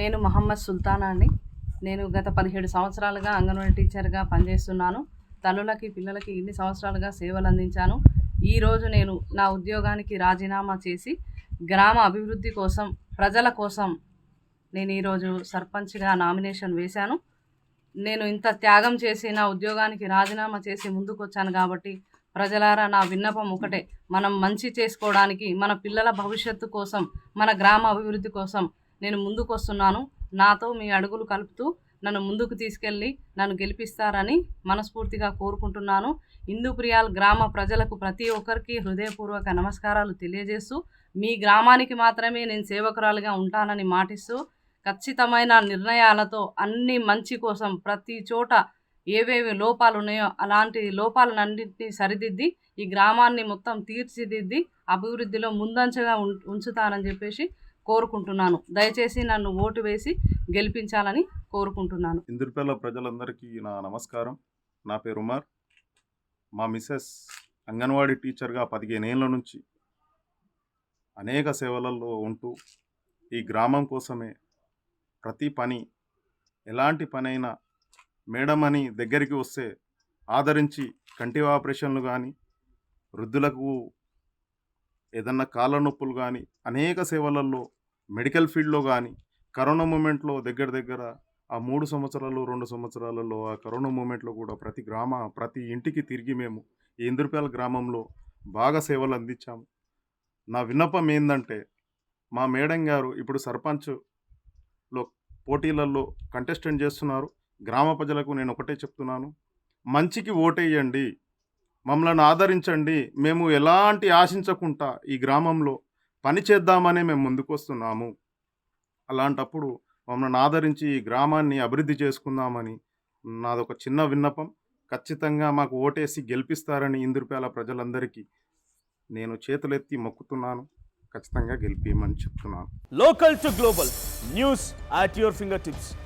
నేను మహమ్మద్ సుల్తానా అండి. నేను గత పదిహేడు సంవత్సరాలుగా అంగన్వాడీ టీచర్గా పనిచేస్తున్నాను. తల్లులకి పిల్లలకి ఇన్ని సంవత్సరాలుగా సేవలు అందించాను. ఈరోజు నేను నా ఉద్యోగానికి రాజీనామా చేసి గ్రామ అభివృద్ధి కోసం ప్రజల కోసం నేను ఈరోజు సర్పంచ్గా నామినేషన్ వేశాను. నేను ఇంత త్యాగం చేసి నా ఉద్యోగానికి రాజీనామా చేసి ముందుకు వచ్చాను కాబట్టి ప్రజలారా నా విన్నపం ఒకటే. మనం మంచి చేసుకోవడానికి మన పిల్లల భవిష్యత్తు కోసం మన గ్రామ అభివృద్ధి కోసం నేను ముందుకు వస్తున్నాను నాతో మీ అడుగులు కలుపుతూ నన్ను ముందుకు తీసుకెళ్ళి నన్ను గెలిపిస్తారని మనస్ఫూర్తిగా కోరుకుంటున్నాను. ఇందుప్రియాల్ గ్రామ ప్రజలకు ప్రతి ఒక్కరికి హృదయపూర్వక నమస్కారాలు తెలియజేస్తూ మీ గ్రామానికి మాత్రమే నేను సేవకురాలుగా ఉంటానని మాటిస్తూ ఖచ్చితమైన నిర్ణయాలతో అన్ని మంచి కోసం ప్రతి చోట ఏవేవి లోపాలు ఉన్నాయో అలాంటి లోపాలన్నింటినీ సరిదిద్ది ఈ గ్రామాన్ని మొత్తం తీర్చిదిద్ది అభివృద్ధిలో ముందంచగా ఉం- ఉంచుతానని చెప్పేసి కోరుకుంటున్నాను. దయచేసి నన్ను ఓటు వేసి గెలిపించాలని కోరుకుంటున్నాను. ఇందుర్పేల ప్రజలందరికీ నా నమస్కారం. నా పేరు ఉమర్. మా మిస్సెస్ అంగన్వాడీ టీచర్గా పదిహేనేళ్ళ నుంచి అనేక సేవలలో ఉంటూ ఈ గ్రామం కోసమే ప్రతి పని ఎలాంటి పనైనా మేడం అని దగ్గరికి వస్తే ఆదరించి కంటి ఆపరేషన్లు కానీ వృద్ధులకు ఏదన్నా కాళ్ళ నొప్పులు కానీ అనేక సేవలలో మెడికల్ ఫీల్డ్లో కానీ కరోనా మూమెంట్లో దగ్గర దగ్గర ఆ మూడు సంవత్సరాలు రెండు సంవత్సరాలలో ఆ కరోనా మూమెంట్లో కూడా ప్రతి గ్రామ ప్రతి ఇంటికి తిరిగి మేము ఈ ఇంద్రపేల గ్రామంలో బాగా సేవలు అందించాము. నా విన్నపం ఏంటంటే మా మేడం గారు ఇప్పుడు సర్పంచ్లో పోటీలలో కంటెస్టెంట్ చేస్తున్నారు. గ్రామ ప్రజలకు నేను ఒకటే చెప్తున్నాను. మంచికి ఓటేయండి. మమ్మల్ని ఆదరించండి. మేము ఎలాంటి ఆశించకుండా ఈ గ్రామంలో పని చేద్దామనే మేము ముందుకు వస్తున్నాము అలాంటప్పుడు మమ్మల్ని ఆదరించి ఈ గ్రామాన్ని అభివృద్ధి చేసుకుందామని నాదొక చిన్న విన్నపం. ఖచ్చితంగా మాకు ఓటేసి గెలిపిస్తారని ఇందురుపేల ప్రజలందరికీ నేను చేతులెత్తి మొక్కుతున్నాను. ఖచ్చితంగా గెలిపేయమని చెప్తున్నాను. Local to global news at your fingertips